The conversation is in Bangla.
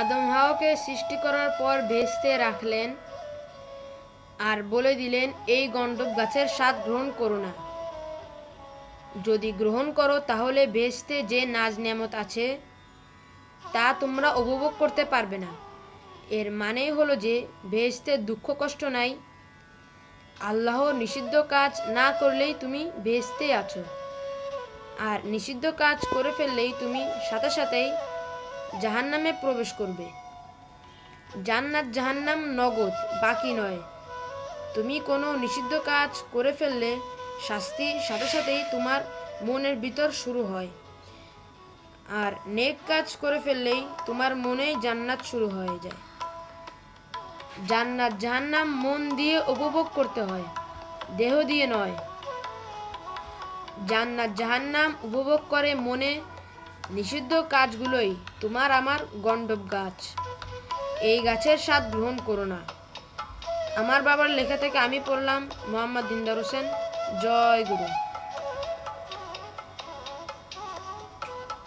আদম হাওয়াকে সৃষ্টি করার পর ভেস্তে রাখলেন আর বলে দিলেন, এই গণ্ডব গাছের স্বাদ গ্রহণ করো না। যদি গ্রহণ করো, তাহলে ভেস্তে যে নাজ নিয়ামত আছে, তা তোমরা উপভোগ করতে পারবে না। এর মানেই হলো যে, ভেস্তে দুঃখ কষ্ট নাই। আল্লাহ নিষিদ্ধ কাজ না করলেই তুমি ভেস্তে আছো। আর নিষিদ্ধ কাজ করে ফেললেই তুমি সাথে সাথেই জাহান্নামে প্রবেশ করবে। জান্নাত জাহান্নাম নগদ, বাকি নয়। তুমি কোনো নিষিদ্ধ কাজ করে ফেললে শাস্তির সাথে সাথেই তোমার মনের ভিতর শুরু হয়। আর নেক কাজ করে ফেললেই তোমার মনেই জান্নাত শুরু হয়ে যায়। জান্নাত জাহান্নাম মন দিয়ে উপভোগ করতে হয়, দেহ দিয়ে নয়। জান্নাত জাহান্নাম উপভোগ করে মনে নিষিদ্ধ কাজগুলোই তোমার আমার গণ্ডব গাছ। এই গাছের স্বাদ গ্রহণ করো না। আমার বাবার লেখা থেকে আমি পড়লাম মোহাম্মদ দিনদার হোসেন। জয় গুরু।